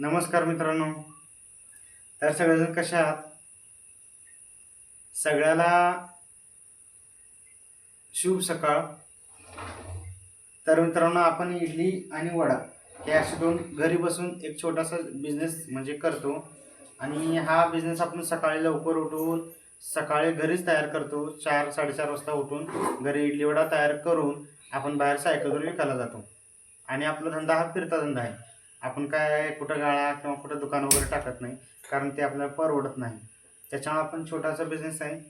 नमस्कार मित्रांनो. तर सगळेजण कसे आहात? सगळ्याला शुभ सकाळ. तर मित्रांनो आपण इडली आणि वडा हे असे दोन घरी बसून एक छोटासा बिझनेस म्हणजे करतो. आणि हा बिझनेस आपण सकाळी लवकर उठून सकाळी घरीच तयार करतो. चार साडेचार वाजता उठून घरी इडली वडा तयार करून आपण बाहेर सायकलवर विकायला जातो. आणि आपला धंदा हा फिरता धंदा आहे. आपण काय कुठं गाळा किंवा कुठं दुकान वगैरे टाकत नाही कारण ते आपल्याला परवडत नाही. त्याच्यामुळे आपण छोटासा बिझनेस आहे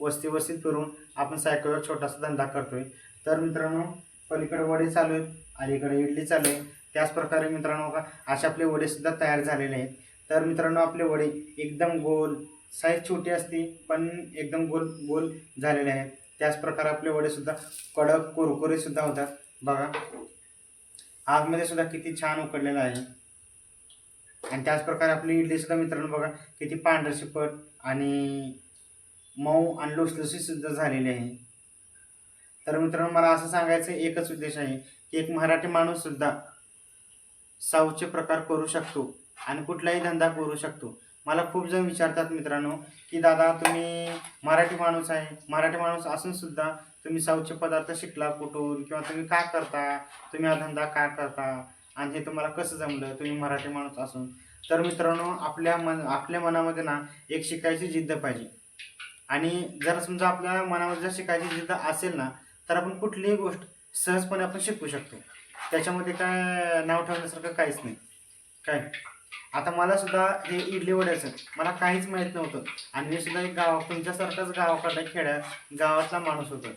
वस्ती वस्तीत फिरून आपण सायकलवर छोटासा धंदा करतोय. तर मित्रांनो पलीकडे वडे चालू आहेत अलीकडे इडली चालू आहे. त्याच प्रकारे मित्रांनो का असे आपले वडेसुद्धा तयार झालेले आहेत. तर मित्रांनो आपले वडे एकदम गोल साईज छोटी असते पण एकदम गोल गोल झालेले आहेत. त्याच प्रकारे आपले वडेसुद्धा कडक कुरकुरेसुद्धा होतात. बघा. आतमध्ये सुद्धा किती छान उकडलेलं आहे. आणि त्याच प्रकारे आपली इडली सुद्धा मित्रांनो बघा किती पांढर शिपट आणि मऊ आणि लुसलुसीत सुद्धा झालेली आहे. तर मित्रांनो मला असं सांगायचं एकच उद्देश आहे की एक मराठी माणूस सुद्धा साऊथचे प्रकार करू शकतो आणि कुठलाही धंदा करू शकतो. मला खूप जण विचारतात मित्रांनो की दादा तुम्ही मराठी माणूस आहे. मराठी माणूस असून सुद्धा तुम्ही साऊथचे पदार्थ शिकला कुठून किंवा तुम्ही काय करता? तुम्ही हा धंदा काय करता? आणि हे तुम्हाला कसं जमलं? तुम्ही मराठी माणूस असून. तर मित्रांनो आपल्या मन आपल्या मनामध्ये ना एक शिकायची जिद्द पाहिजे. आणि जर समजा आपल्या मनामध्ये जर शिकायची जिद्द असेल ना तर आपण कुठलीही गोष्ट सहजपणे आपण शिकू शकतो. त्याच्यामध्ये काय नाव ठेवण्यासारखं काहीच नाही. काय? आता मला सुद्धा हे इडली वड्याचं मला काहीच माहीत नव्हतं. आणि मी सुद्धा एक गाव तुमच्यासारखाच गावाकडल्या खेड्या गावातला माणूस होतो.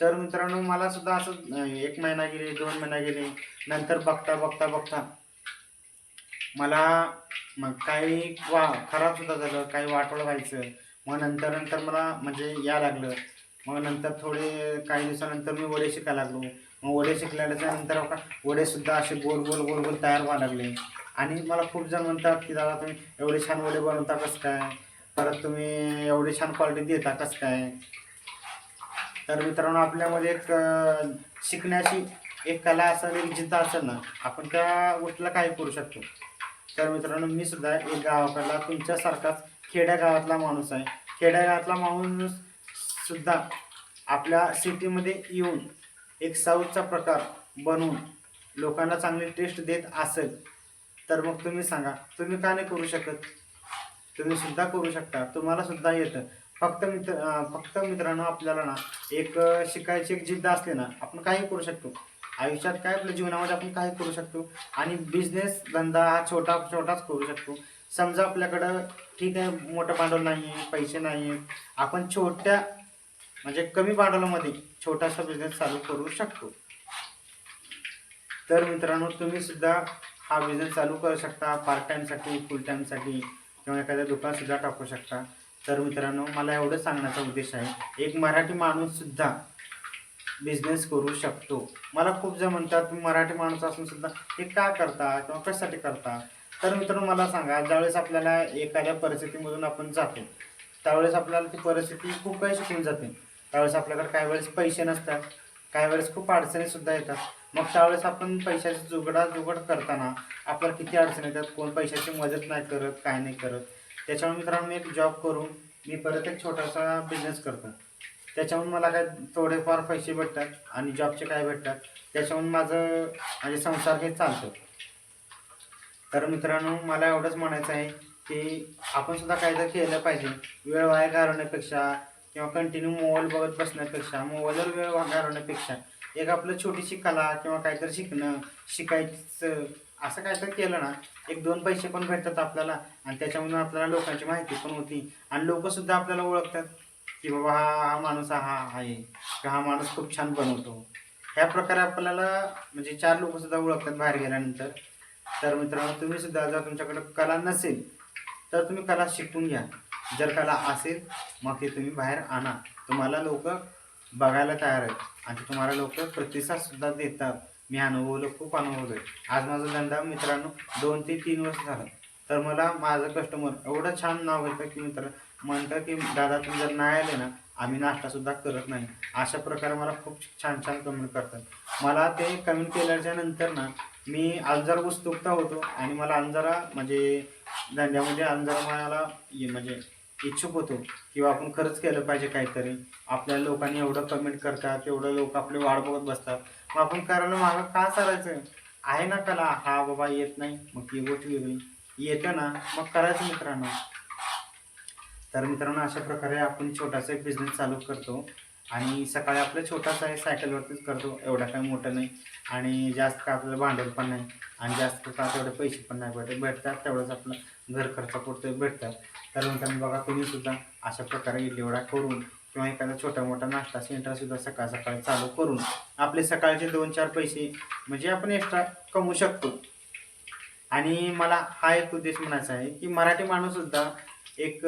तर मित्रांनो मला सुद्धा असं एक महिना गेले दोन महिना गेले नंतर बघता बघता बघता मला मग काही वा खराब सुद्धा झालं काही वाटोळं व्हायचं. मग नंतर नंतर मला म्हणजे या लागलं. मग नंतर थोडे काही दिवसानंतर मी वडे शिकायला लागलो. मग वडे शिकल्याच्या नंतर हो वडेसुद्धा वडे सुद्धा असे गोल गोल गोल गोल तयार व्हायला लागले. आणि मला खूप जण म्हणतात की दादा तुम्ही एवढे छान वडे बनवता कसं काय? परत तुम्ही एवढी छान क्वालिटी देता कसं काय? तर मित्रांनो आपल्यामध्ये एक शिकण्याची एक कला असेल एक जिद्द असेल ना आपण त्या गोष्टीला काही करू शकतो. तर मित्रांनो मी सुद्धा एक गावाकडला तुमच्यासारखाच खेड्या गावातला माणूस आहे. खेड्या गावातला माणूस सुद्धा आपल्या सिटीमध्ये येऊन एक साऊथचा प्रकार बनवून लोकांना चांगली टेस्ट देत असेल तर मग तुम्ही सांगा तुम्ही का नाही करू शकत? तुम्ही सुद्धा करू शकता तुम्हाला सुद्धा येतं. फक्त मित्र फक्त मित्रांनो आपल्याला ना एक शिकायची एक जिद्द असली ना आपण काही करू शकतो. आयुष्यात काय आपल्या जीवनामध्ये आपण काही करू शकतो आणि बिझनेस धंदा हा छोटा छोटाच करू शकतो. समजा आपल्याकडं ठीक आहे मोठं भांडवल नाही पैसे नाही आपण छोट्या म्हणजे कमी भांडवलामध्ये छोटासा बिझनेस चालू करू शकतो. तर मित्रांनो तुम्ही सुद्धा हा बिझनेस चालू करू शकता पार्ट टाईमसाठी फुल टाईमसाठी किंवा एखाद्या दुकानसुद्धा टाकू शकता. तर मित्रांनो मला एवढं सांगण्याचा उद्देश आहे. एक मराठी माणूससुद्धा बिझनेस करू शकतो. मला खूप जण म्हणतात तुम्ही मराठी माणूस असूनसुद्धा हे का करता किंवा कशासाठी करता? तर मित्रांनो मला सांगा ज्यावेळेस आपल्याला एखाद्या परिस्थितीमधून आपण जातो त्यावेळेस आपल्याला ती परिस्थिती खूप काही शिकून जाते. त्यावेळेस आपल्याकडे काही वेळेस पैसे नसतात काही वेळेस खूप अडचणीसुद्धा येतात. मग त्यावेळेस आपण पैशाची जुगडा जुगड करताना आपल्याला किती अडचणी येतात कोण पैशाची मदत नाही करत काय नाही करत. त्याच्यामुळे मित्रांनो मी एक जॉब करून मी परत एक छोटासा बिझनेस करतो त्याच्याहून मला काय थोडेफार पैसे भेटतात आणि जॉबचे काय भेटतात त्याच्याहून माझं म्हणजे संसार हे चालतो तर मित्रांनो मला एवढंच म्हणायचं आहे की आपण सुद्धा काहीतरी केलं पाहिजे. वेळ वाया घालवण्यापेक्षा किंवा कंटिन्यू मोबाईल बघत बसण्यापेक्षा मोबाईलवर वेळ घालवण्यापेक्षा एक आपलं छोटीशी कला किंवा काहीतरी शिकणं शिकायचं असं काहीतरी केलं ना एक दोन पैसे पण भेटतात आपल्याला आणि त्याच्यामधून आपल्याला लोकांची माहिती पण होती. आणि लोकंसुद्धा आपल्याला ओळखतात की बाबा हा हा माणूस हा आहे का हा माणूस खूप छान बनवतो. ह्या प्रकारे आपल्याला म्हणजे चार लोकंसुद्धा ओळखतात बाहेर गेल्यानंतर. तर मित्रांनो तुम्ही सुद्धा जर तुमच्याकडे कला नसेल तर तुम्ही कला शिकून घ्या. जर कला असेल मग ते तुम्ही बाहेर आणा. तुम्हाला लोक बघायला तयार आहेत. आणि तुम्हाला लोक प्रतिसाद सुद्धा देतात. मी अनुभवलं खूप अनुभवलं आज माझा धंदा मित्रांनो दोन ते तीन वर्ष झालं. तर मला माझं कस्टमर एवढं छान नाव घेतं की मित्र म्हणतं की दादा तुम्ही जर नाही आले ना आम्ही नाश्तासुद्धा करत नाही. अशा प्रकारे मला खूप छान छान कमेंट करतात. मला ते कमेंट केल्याच्यानंतर ना मी अंजार उत्सुकता होतो आणि मला अंजारा म्हणजे धंद्यामध्ये अंजारा मला म्हणजे इच्छुक होतो किंवा आपण खरंच केलं पाहिजे काहीतरी. आपल्या लोकांनी एवढं कमेंट करतात एवढं लोक आपले वाढ बघत बसतात. मग आपण करायला मागं का चालायचं? आहे ना कला. हा बाबा येत नाही. मग ती गोष्ट वेगळी. येतं ना मग करायचं मित्रांनो. तर मित्रांनो अशा प्रकारे आपण छोटासा एक बिझनेस चालू करतो. आणि सकाळी आपलं छोटासा आहे सायकलवरतीच करतो. एवढा काही मोठं नाही. आणि जास्त का आपल्याला भांडवल पण नाही. आणि जास्त का तेवढे पैसे पण नाही भेटत. भेटतात तेवढंच आपलं. घर खर्चा पुरते भेटतात तर मित्रांनो बघा तुम्ही सुद्धा अशा प्रकारे इडली वडा करून किंवा एखादा छोटा मोठा नाश्ता सेंटर सुद्धा सकाळ सकाळी चालू करून आपले सकाळचे दोन चार पैसे म्हणजे आपण एक्स्ट्रा कमवू शकतो. आणि मला हा एक उद्देश म्हणायचा आहे की मराठी माणूस सुद्धा एक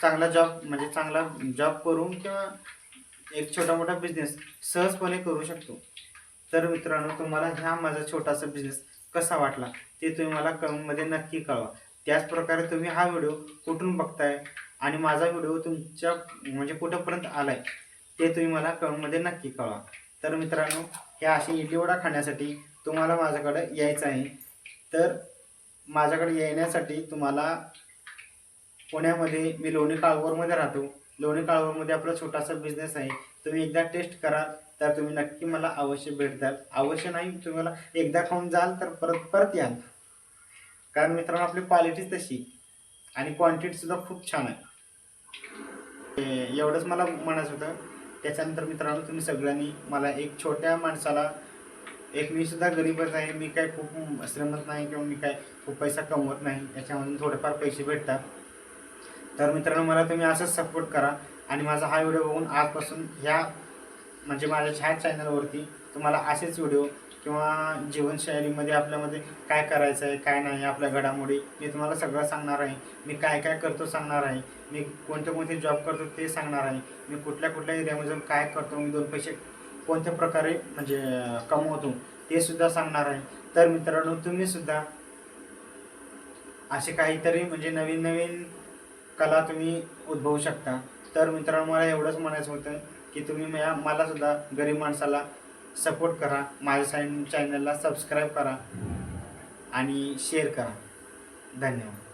चांगला जॉब म्हणजे चांगला जॉब करून किंवा एक छोटा मोठा बिझनेस सहजपणे करू शकतो. तर मित्रांनो तुम्हाला ह्या माझा छोटासा बिझनेस कसा वाटला ते तुम्ही मला कमेंटमध्ये नक्की कळवा. त्याचप्रकारे तुम्ही हा व्हिडिओ कुठून बघताय आणि माझा व्हिडिओ तुमच्या म्हणजे कुठंपर्यंत आलाय ते तुम्ही मला कमेंटमध्ये नक्की कळवा. तर मित्रांनो ह्या अशी इडली वडा खाण्यासाठी तुम्हाला माझ्याकडे यायचं आहे. तर माझ्याकडे येण्यासाठी तुम्हाला पुण्यामध्ये मी लोणी काळवरमध्ये राहतो. लोणी काळवरमध्ये आपला छोटासा बिझनेस आहे. तुम्ही एकदा टेस्ट कराल तर तुम्ही नक्की मला अवश्य भेट द्याल. अवश्य नाही तुम्ही मला एकदा खाऊन जाल तर परत परत याल. कारण मित्रांनो आपली क्वालिटीच तशी. आणि क्वांटिटी सुद्धा खूप छान आहे. एवढंच मला म्हणायचं होतं. त्याच्यानंतर मित्रांनो तुम्ही सगळ्यांनी मला एक छोट्या माणसाला एक मी सुद्धा गरीबच आहे मी काय खूप श्रीमंत नाही किंवा मी काय खूप पैसा कमवत नाही याच्यामधून थोडेफार पैसे भेटतात. तर मित्रांनो मला तुम्ही असंच सपोर्ट करा. आणि माझा हा व्हिडिओ बघून आजपासून ह्या म्हणजे माझ्या ह्या चॅनलवरती तुम्हाला असेच व्हिडिओ किंवा जीवनशैलीमध्ये आपल्यामध्ये काय करायचं आहे काय नाही आपल्या घडामोडी मी तुम्हाला सगळं सांगणार आहे. मी काय काय करतो सांगणार आहे. मी कोणते कोणते जॉब करतो ते सांगणार आहे. मी कुठल्या कुठल्या एरियामध्ये जाऊन काय करतो मी दोन पैसे कोणत्या प्रकारे म्हणजे कमवतो ते सुद्धा सांगणार आहे. तर मित्रांनो तुम्ही सुद्धा असे काहीतरी म्हणजे नवीन नवीन कला तुम्ही उद्भवू शकता. तर मित्रांनो मला एवढंच म्हणायचं होतं की तुम्ही मला सुद्धा गरीब माणसाला सपोर्ट करा. माझ्या साईन चॅनलला सबस्क्राईब करा आणि शेअर करा. धन्यवाद.